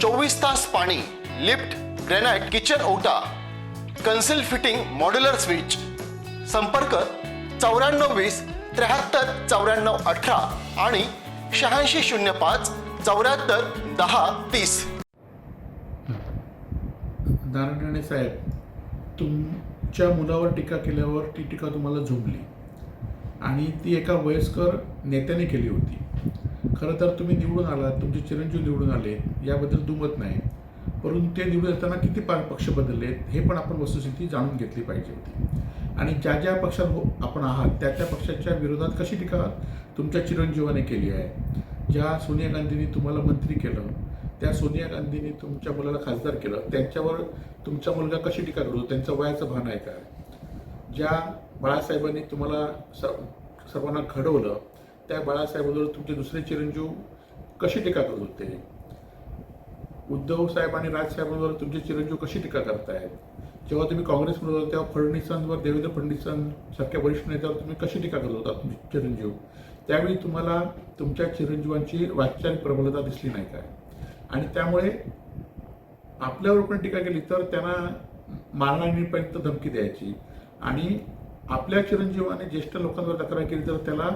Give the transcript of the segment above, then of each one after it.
चोवीस तास पाणी लिफ्ट ग्रॅनाइट किचन ओटा कन्सिल फिटिंग मॉड्युलर स्विच. संपर्क चौऱ्याण्णव वीस त्र्याहत्तर चौऱ्याण्णव अठरा आणि शहाऐंशी शून्य पाच चौऱ्याहत्तर दहा तीस. नारायणे साहेब तुमच्या मुलावर टीका केल्यावर ती टीका तुम्हाला झोपली आणि ती एका वयस्कर नेत्याने केली होती. खरं तर तुम्ही निवडून आलात तुमचे चिरंजीव निवडून आले याबद्दल दुमत नाही. परंतु ते निवडून येताना किती पा पक्ष बदललेत हे पण आपण वस्तुस्थिती जाणून घेतली पाहिजे होती. आणि ज्या ज्या पक्षात हो आपण आहात त्या त्या पक्षाच्या विरोधात कशी टीका तुमच्या चिरंजीवाने केली आहे. ज्या सोनिया गांधींनी तुम्हाला मंत्री केलं त्या सोनिया गांधींनी तुमच्या मुलाला खासदार केलं त्यांच्यावर तुमचा मुलगा कशी टीका करतो त्यांचं वयाचं भान आहे का? ज्या बाळासाहेबांनी तुम्हाला स- सर्वांना घडवलं त्या बाळासाहेबांवर तुमचे दुसरे चिरंजीव कशी टीका करत होते? उद्धव साहेब आणि राजसाहेबांवर तुमचे चिरंजीव कशी टीका करतायत जेव्हा तुम्ही काँग्रेसमध्ये होता तेव्हा फडणवीसांवर देवेंद्र फडणवीसांसारख्या वरिष्ठ नेत्यावर तुम्ही कशी टीका करत होता तुमचे चिरंजीव? त्यावेळी तुम्हाला तुमच्या चिरंजीवांची वाचारिक प्रबलता दिसली नाही काय आणि त्यामुळे आपल्यावर पण टीका केली तर त्यांना मारहाणीपर्यंत धमकी द्यायची. आणि आपल्या चिरंजीवाने ज्येष्ठ लोकांवर तक्रार केली तर त्याला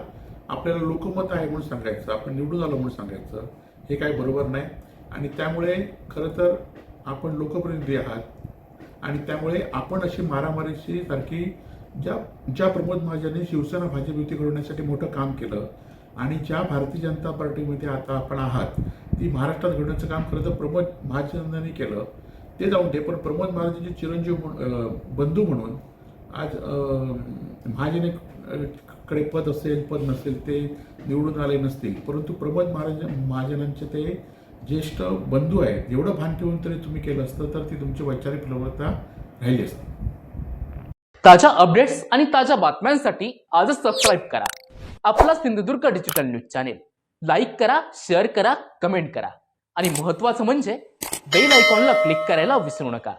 आपल्याला लोकमत आहे म्हणून सांगायचं आपण निवडून आलो म्हणून सांगायचं हे काय बरोबर नाही. आणि त्यामुळे खरं तर आपण लोकप्रतिनिधी आहात. आणि त्यामुळे आपण अशी मारामारीची सारखी ज्या ज्या प्रमोद महाजनने शिवसेना भाजप युती घडवण्यासाठी मोठं काम केलं आणि ज्या भारतीय जनता पार्टीमध्ये आता आपण आहात ती महाराष्ट्रात घडवण्याचं काम खरं तर प्रमोद महाजनांनी केलं. ते जाऊन दे पण प्रमोद महाराजांचे चिरंजीव म्हणून- बंधू म्हणून आज अं, महाजने कडे पद असेल पद नसेल ते निवडून आले नसतील. परंतु प्रमोद महाराज महाजनांचे ते ज्येष्ठ बंधू आहेत. एवढं भान ठेवून तरी तुम्ही केलं असतं तर ती तुमची वैचारिक प्रवृत्ता राहिली असती. ताज्या अपडेट्स आणि ताज्या बातम्यांसाठी आजच सबस्क्राईब करा. आपला Sindhudurg digital news channel like करा शेअर करा कमेंट करा. आणि महत्वाचं म्हणजे बेल आयकॉनला क्लिक करायला विसरू नका.